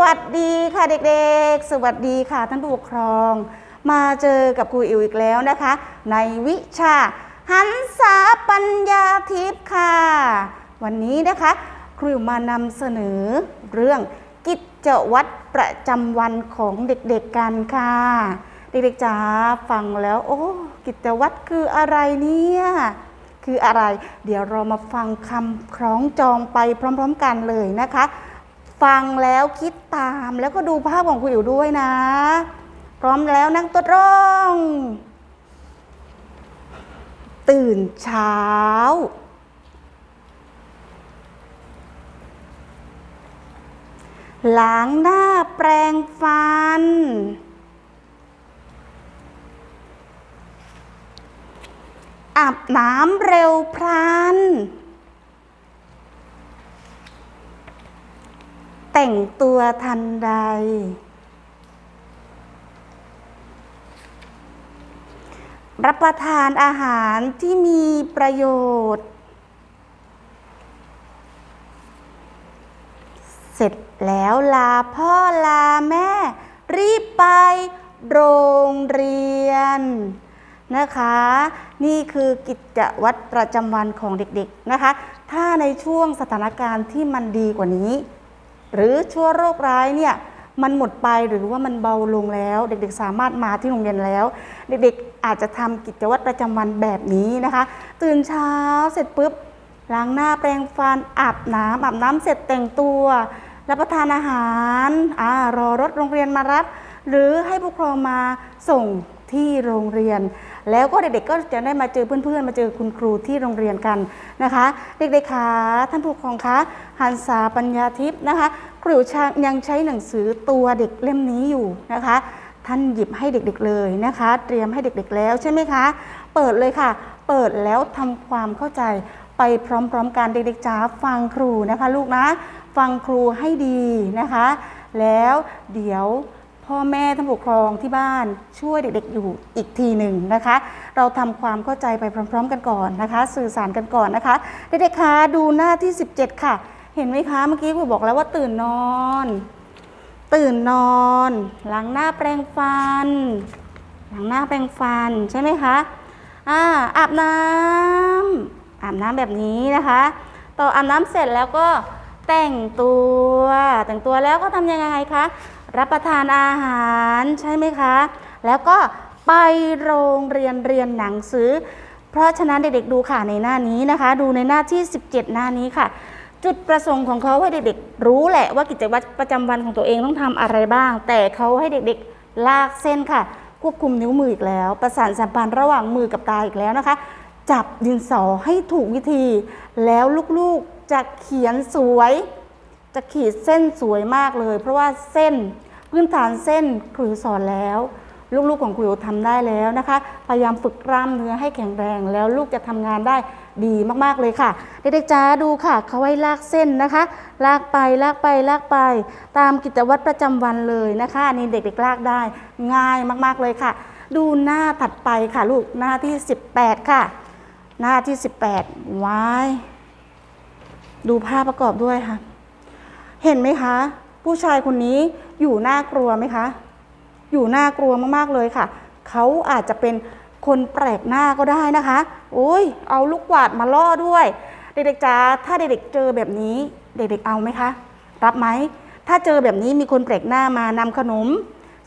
วัสดีค่ะเด็กๆ สวัสดีค่ะท่านผู้ปกครอง มาเจอกับครูอิวอีกแล้วนะคะ ในวิชาหันษาปัญญาทิพย์ค่ะ วันนี้นะคะครูอิวมานำเสนอเรื่องกิจวัตรประจำวันของเด็กๆกันค่ะ เด็กๆจ๋าฟังแล้ว โอ้กิจวัตรคืออะไรเนี่ยคืออะไร เดี๋ยวเรามาฟังคำคล้องจองไปพร้อม ๆ กันเลยนะคะ ฟังแล้วคิดตามแล้วก็ดูภาพของคุณอิ๋วด้วยนะ พร้อมแล้วนั่งตัวตรง ตื่นเช้า ล้างหน้าแปรงฟัน อาบน้ำเร็วพลัน แต่งตัวทันใด รับประทานอาหารที่มีประโยชน์ เสร็จแล้วลาพ่อลาแม่ รีบไปโรงเรียนนะคะ นี่คือกิจวัตรประจำวันของเด็กๆนะคะ ถ้าในช่วงสถานการณ์ที่มันดีกว่านี้ หรือชั่วโรคร้ายเนี่ยมันหมดไปหรือว่ามันเบาลงแล้ว เด็กๆ สามารถมาที่โรงเรียนแล้ว เด็กๆอาจจะทำกิจวัตรประจำวันแบบนี้นะคะ ตื่นเช้าเสร็จปุ๊บล้างหน้าแปรงฟันอาบน้ำอาบน้ำเสร็จแต่งตัวรับประทานอาหารอารอรถโรงเรียนมารับ หรือให้ผู้ปกครองมาส่งที่โรงเรียน แล้วก็เด็กๆก็จะได้มาเจอเพื่อนๆ มาเจอคุณครูที่โรงเรียนกันนะคะ เด็กๆคะท่านผู้ปกครองคะหันษาปัญญาทิพย์นะคะครูชายังใช้หนังสือตัวเด็กเล่มนี้อยู่นะคะ ท่านหยิบให้เด็กๆเลยนะคะ เตรียมให้เด็กๆแล้วใช่ไหมคะ เปิดเลยค่ะ เปิดแล้วทำความเข้าใจไปพร้อมๆกันเด็กๆจ๋าฟังครูนะคะ ลูกนะ ฟังครูให้ดีนะคะ แล้วเดี๋ยว พ่อแม่ท่านผู้ปกครองที่บ้านช่วยเด็กๆอยู่อีกทีหนึ่งนะคะ เราทำความเข้าใจไปพร้อม ๆ กันก่อนนะคะ สื่อสารกันก่อนนะคะเด็กๆคะดูหน้าที่ 17 ค่ะ เห็นไหมคะเมื่อกี้ครูบอกแล้วว่าตื่นนอน ตื่นนอนล้างหน้าแปรงฟันล้างหน้าแปรงฟันใช่ไหมคะอ่าอาบน้ำอาบน้ำแบบนี้นะคะ ต่ออาบน้ำเสร็จแล้วก็แต่งตัวแต่งตัวแล้วก็ทำยังไงคะ รับประทานอาหารใช่ไหมคะ แล้วก็ไปโรงเรียนเรียนหนังสือ เพราะฉะนั้นเด็กๆดูค่ะในหน้านี้นะคะ ดูในหน้าที่ 17 หน้านี้ค่ะ จุดประสงค์ของเขาให้เด็กๆ รู้แหละว่ากิจวัตรประจำวันของตัวเองต้องทำอะไรบ้าง แต่เขาให้เด็กๆ ลากเส้นค่ะ ควบคุมนิ้วมืออีกแล้ว ประสานสัมพันธ์ระหว่างมือกับตาอีกแล้วนะคะ จับดินสอให้ถูกวิธี แล้วลูกๆจะเขียนสวย จะขีดเส้นสวยมากเลย เพราะว่าเส้นพื้นฐานเส้นครูสอนแล้ว ลูกๆของครูทำได้แล้วนะคะ พยายามฝึกกล้ามเนื้อให้แข็งแรงแล้วลูกจะทำงานได้ดีมากๆเลยค่ะเด็กๆจ้าดูค่ะเขาให้ลากเส้นนะคะ ลากไปลากไปลากไป ตามกิจวัตรประจำวันเลยนะคะอันนี้เด็กๆลากได้ง่ายมากๆเลยค่ะ ดูหน้าถัดไปค่ะลูกหน้าที่ 18 ค่ะ หน้าที่ 18ว้ายดูภาพประกอบด้วยค่ะ เห็นไหมคะ ผู้ชายคนนี้อยู่น่ากลัวไหมคะ อยู่น่ากลัวมากๆเลยค่ะ เขาอาจจะเป็นคนแปลกหน้าก็ได้นะคะโอ้ยเอาลูกกวาดมาล่อด้วย เด็กๆจ้าถ้าเด็กๆเจอแบบนี้ เด็กๆเอาไหมคะ รับไหม ถ้าเจอแบบนี้มีคนแปลกหน้ามานำขนม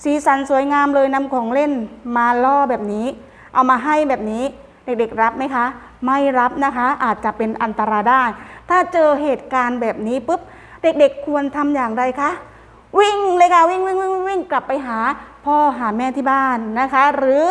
สีสันสวยงามเลยนำของเล่นมาล่อแบบนี้ เอามาให้แบบนี้ เด็กๆรับไหมคะ ไม่รับนะคะ อาจจะเป็นอันตรายได้ ถ้าเจอเหตุการณ์แบบนี้ปุ๊บ เด็กๆควรทำอย่างไรคะ วิ่งเลยค่ะวิ่งวิ่งวิ่งวิ่งวิ่งกลับไปหาพ่อหาแม่ที่บ้านนะคะ หรือ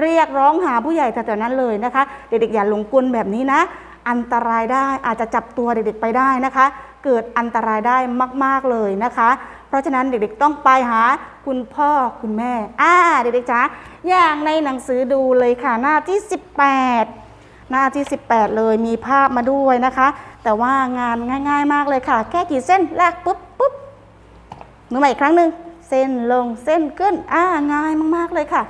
เรียกร้องหาผู้ใหญ่แถวๆนั้นเลยนะคะ เด็กๆอย่าหลงกลแบบนี้นะ อันตรายได้อาจจะจับตัวเด็กๆไปได้นะคะ เกิดอันตรายได้มากๆเลยนะคะ เพราะฉะนั้นเด็กๆต้องไปหาคุณพ่อคุณแม่อ่าเด็กๆจ๋าอย่างในหนังสือดูเลยค่ะหน้าที่ 18 หน้าที่ 18 เลยมีภาพมาด้วยนะคะ แต่ว่างานง่าย ๆ มากเลยค่ะ แค่กี่เส้นแรกปุ๊บปุ๊บมือใหม่อีกครั้งหนึ่งเส้นลงเส้นขึ้นอ่าง่ายมากๆเลยค่ะ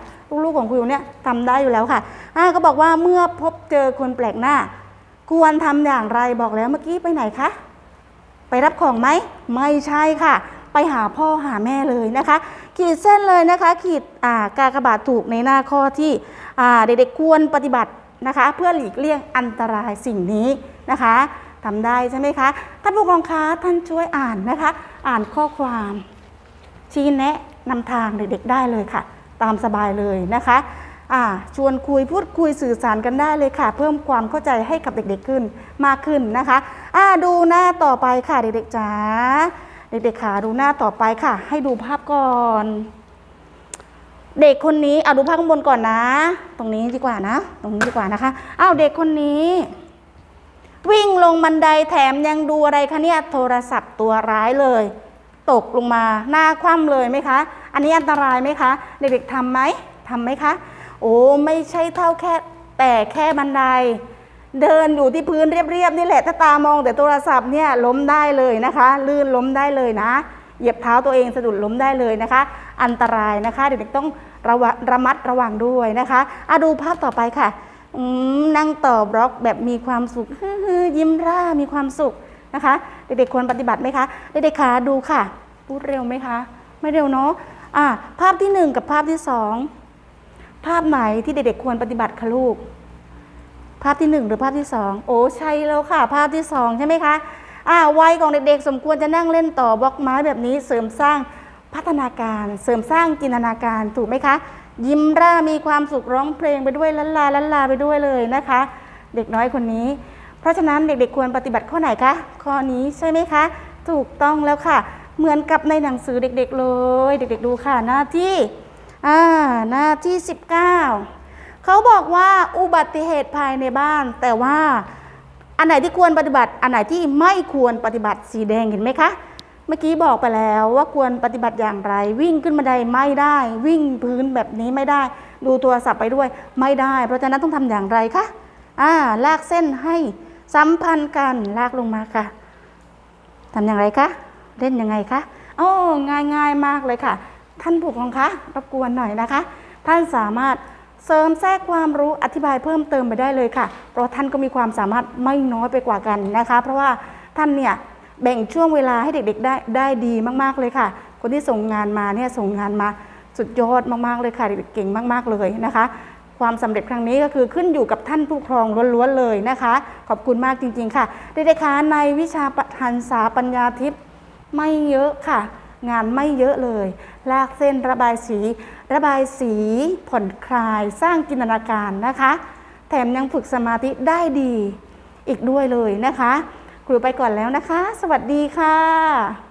ลูกๆของคุณเนี่ยทำได้อยู่แล้วค่ะอ่าก็บอกว่าเมื่อพบเจอคนแปลกหน้า ควรทำอย่างไรบอกแล้วเมื่อกี้ไปไหนคะไปรับของไหมไม่ใช่ค่ะ ไปหาพ่อหาแม่เลยนะคะ ขีดเส้นเลยนะคะ ขีดอ่ากากบาทถูกในหน้าข้อที่อ่าเด็กๆควรปฏิบัตินะคะ เพื่อหลีกเลี่ยงอันตรายสิ่งนี้นะคะ ทำได้ใช่ไหมคะท่านผู้กครองคะท่านช่วยอ่านนะคะ อ่านข้อความ ชี้แนะนำทางเด็กๆได้เลยค่ะ ตามสบายเลยนะคะอ่าชวนคุยพูดคุยสื่อสารกันได้เลยค่ะ เพิ่มความเข้าใจให้กับเด็กๆขึ้นมากขึ้นนะคะอ่าดูหน้าต่อไปค่ะเด็กๆจ๋าเด็กๆค่ะดูหน้าต่อไปค่ะ ให้ดูภาพก่อน เด็กคนนี้เอาดูภาพข้างบนก่อนนะ ตรงนี้ดีกว่านะ ตรงนี้ดีกว่านะคะอ้าวเด็กคนนี้ วิ่งลงบันไดแถมยังดูอะไรคะเนี่ยโทรศัพท์ตัวร้ายเลย ตกลงมาหน้าคว่ำเลยไหมคะ อันนี้อันตรายไหมคะ เด็กๆทำไหมทำไหมคะ โอ้ไม่ใช่เท่าแค่แต่แค่บันได เดินอยู่ที่พื้นเรียบๆนี่แหละถ้าตามองแต่โทรศัพท์เนี่ยล้มได้เลยนะคะ ลื่นล้มได้เลยนะเหยียบเท้าตัวเองสะดุดล้มได้เลยนะคะ อันตรายนะคะ เด็กๆต้องระวะระมัดระวังด้วยนะคะอะดูภาพต่อไปค่ะ นั่งต่อบล็อกแบบมีความสุขฮยิ้มร่ามีความสุขนะคะ เด็กๆควรปฏิบัติไหมคะ เด็กๆคะดูค่ะ พูดเร็วไหมคะ ไม่เร็วเนาะอะภาพที่หนึ่งกับภาพที่สองภาพไหนที่เด็กๆควรปฏิบัติคะลูก ภาพที่หนึ่งหรือภาพที่สองโอ้ใช่แล้วค่ะ ภาพที่สองใช่ไหมคะอ่าวัยของเด็กๆ สมควรจะนั่งเล่นต่อบล็อกไม้แบบนี้เสริมสร้างพัฒนาการ เสริมสร้างจินตนาการถูกไหมคะ ยิ้มร่ามีความสุขร้องเพลงไปด้วยลันลาลันลาไปด้วยเลยนะคะ เด็กน้อยคนนี้ เพราะฉะนั้นเด็กๆควรปฏิบัติข้อไหนคะข้อนี้ใช่ไหมคะ ถูกต้องแล้วค่ะ เหมือนกับในหนังสือเด็กๆเลย เด็กๆดูค่ะหน้าที่อ่าหน้าที่ 19 เขาบอกว่าอุบัติเหตุภายในบ้าน แต่ว่าอันไหนที่ควรปฏิบัติ อันไหนที่ไม่ควรปฏิบัติสีแดงเห็นไหมคะ เมื่อกี้บอกไปแล้วว่าควรปฏิบัติอย่างไร วิ่งขึ้นบันไดไม่ได้ วิ่งพื้นแบบนี้ไม่ได้ ดูโทรศัพท์ไปด้วยไม่ได้ เพราะฉะนั้นต้องทำอย่างไรคะอ่าลากเส้นให้สัมพันธ์กันลากลงมาค่ะทำอย่างไรคะเล่นยังไงคะโอ้ง่ายง่ายมากเลยค่ะ ท่านผู้ปกครองคะรบกวนหน่อยนะคะ ท่านสามารถเสริมแทรกความรู้อธิบายเพิ่มเติมไปได้เลยค่ะ เพราะท่านก็มีความสามารถไม่น้อยไปกว่ากันนะคะ เพราะว่าท่านเนี่ย แบ่งช่วงเวลาให้เด็กๆได้ได้ดีมากๆเลยค่ะ คนที่ส่งงานมาเนี่ยส่งงานมาสุดยอดมากๆเลยค่ะเด็กๆเก่งมากๆเลยนะคะ ความสำเร็จครั้งนี้ก็คือขึ้นอยู่กับท่านผู้ครองล้วนๆเลยนะคะ ขอบคุณมากจริง ๆ ค่ะเด็กๆคะในวิชาปหันษาปัญญาทิพย์ไม่เยอะค่ะ งานไม่เยอะเลย ลากเส้นระบายสี ระบายสีผ่อนคลายสร้างจินตนาการนะคะ แถมยังฝึกสมาธิได้ดีอีกด้วยเลยนะคะ ครูไปก่อนแล้วนะคะ สวัสดีค่ะ